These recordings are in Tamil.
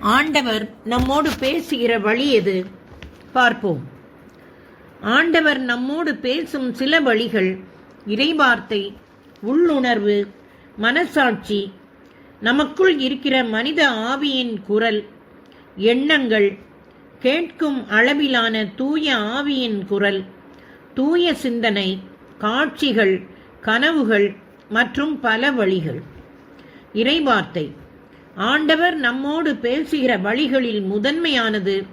ஆண்டவர் நம்மோடு பேசுகிற வழி எது? பார்ப்போம். ஆண்டவர் நம்மோடு பேசும் சில வழிகள் இறைவார்த்தை உள்ளுணர்வு மனசாட்சி நமக்குள் இருக்கிற மனித ஆவியின் குரல் எண்ணங்கள் கேட்கும் அளவிலான தூய ஆவியின் குரல் தூய சிந்தனை காட்சிகள் கனவுகள் மற்றும் பல வழிகள். இறைவார்த்தை. ஆண்டவர் நம்மோடு பேசுகிற வழிகளில் முதன்மையானது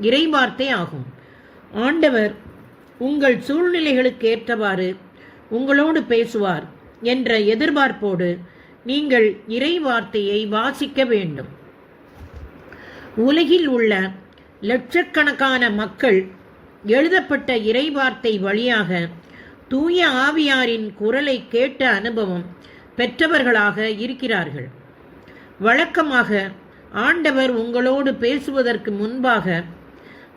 இறைவார்த்தை ஆகும். ஆண்டவர் உங்கள் சூழ்நிலைகளுக்கு ஏற்றவாறு உங்களோடு பேசுவார் என்ற எதிர்பார்ப்போடு நீங்கள் இறை வார்த்தையை வாசிக்க வேண்டும். உலகில் உள்ள லட்சக்கணக்கான மக்கள் எழுதப்பட்ட இறைவார்த்தை வழியாக தூய ஆவியாரின் குரலை கேட்ட அனுபவம் பெற்றவர்களாக இருக்கிறார்கள். வழக்கமாக ஆண்டவர் உங்களோடு பேசுவதற்கு முன்பாக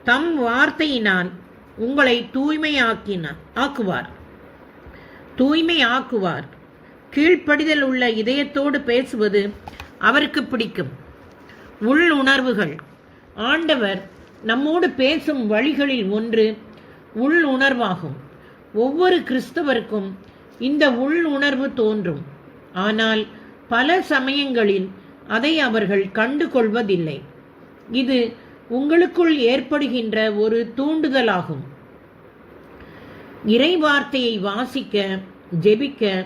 தம் வார்த்தையினால் உங்களை தூய்மையாக்கினார் ஆக்குவார். தூய்மை ஆக்குவார் கீழ்ப்படிதல் உள்ள இதயத்தோடு பேசுவது அவருக்கு பிடிக்கும். உள் உணர்வுகள். ஆண்டவர் நம்மோடு பேசும் வழிகளில் ஒன்று உள் உணர்வாகும். ஒவ்வொரு கிறிஸ்தவருக்கும் இந்த உள் உணர்வு தோன்றும். ஆனால் பல சமயங்களில் அதை அவர்கள் கண்டு கொள்வதில்லை இது உங்களுக்குள் ஏற்படுகின்ற ஒரு தூண்டுதலாகும். இறை வார்த்தையை வாசிக்க ஜெபிக்க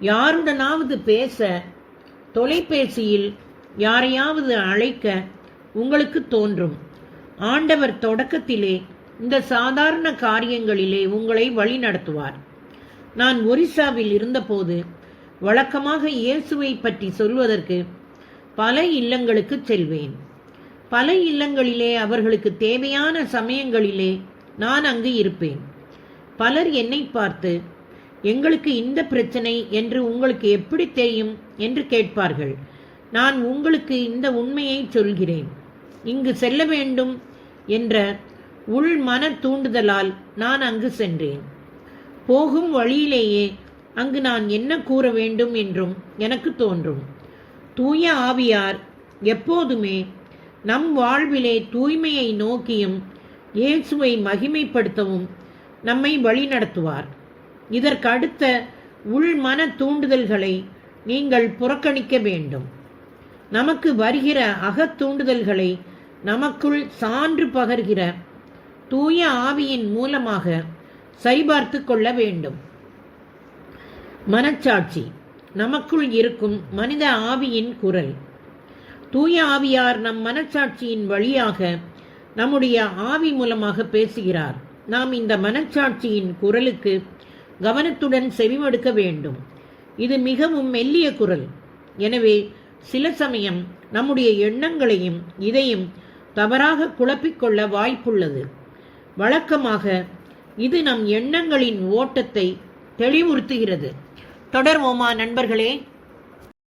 யாருடனாவது பேச தொலைபேசியில் யாரையாவது அழைக்க உங்களுக்கு தோன்றும். ஆண்டவர் தொடக்கத்திலே இந்த சாதாரண காரியங்களிலே உங்களை வழி நடத்துவார் நான் ஒரிசாவில் இருந்தபோது வழக்கமாக இயேசுவை பற்றி சொல்வதற்கு பல இல்லங்களுக்கு செல்வேன். பல இல்லங்களிலே அவர்களுக்கு தேவையான சமயங்களிலே நான் அங்கு இருப்பேன். பலர் என்னை பார்த்து எங்களுக்கு இந்த பிரச்சனை என்று உங்களுக்கு எப்படி தெரியும்? என்று கேட்பார்கள். நான் உங்களுக்கு இந்த உண்மையை சொல்கிறேன். இங்கு செல்ல வேண்டும் என்ற உள் மன தூண்டுதலால் நான் அங்கு சென்றேன். போகும் வழியிலேயே அங்கு நான் என்ன கூற வேண்டும்? என்றும் எனக்கு தோன்றும். தூய ஆவியார் எப்போதுமே நம் வாழ்விலே தூய்மையை நோக்கியும் இயேசுவை மகிமைப்படுத்தவும் நம்மை வழிநடத்துவார். இதற்கு அடுத்த உள் மன தூண்டுதல்களை நீங்கள் புறக்கணிக்க வேண்டும். நமக்கு வருகிற அகத்தூண்டுதல்களை நமக்குள் சான்று பகர்கிற தூய ஆவியின் மூலமாக சரிபார்த்து கொள்ள வேண்டும். மனச்சாட்சி. நமக்குள் இருக்கும் மனித ஆவியின் குரல். தூய ஆவியார் நம் மனச்சாட்சியின் வழியாக நம்முடைய ஆவி மூலமாக பேசுகிறார். நாம் இந்த மனச்சாட்சியின் குரலுக்கு கவனத்துடன் செவிமடுக்க வேண்டும். இது மிகவும் மெல்லிய குரல். எனவே சில சமயம் நம்முடைய எண்ணங்களையும் இதையும் தவறாக குழப்பிக்கொள்ள வாய்ப்புள்ளது. வழக்கமாக இது நம் எண்ணங்களின் ஓட்டத்தை தெளிவுறுத்துகிறது. தொடர்வோமா நண்பர்களே?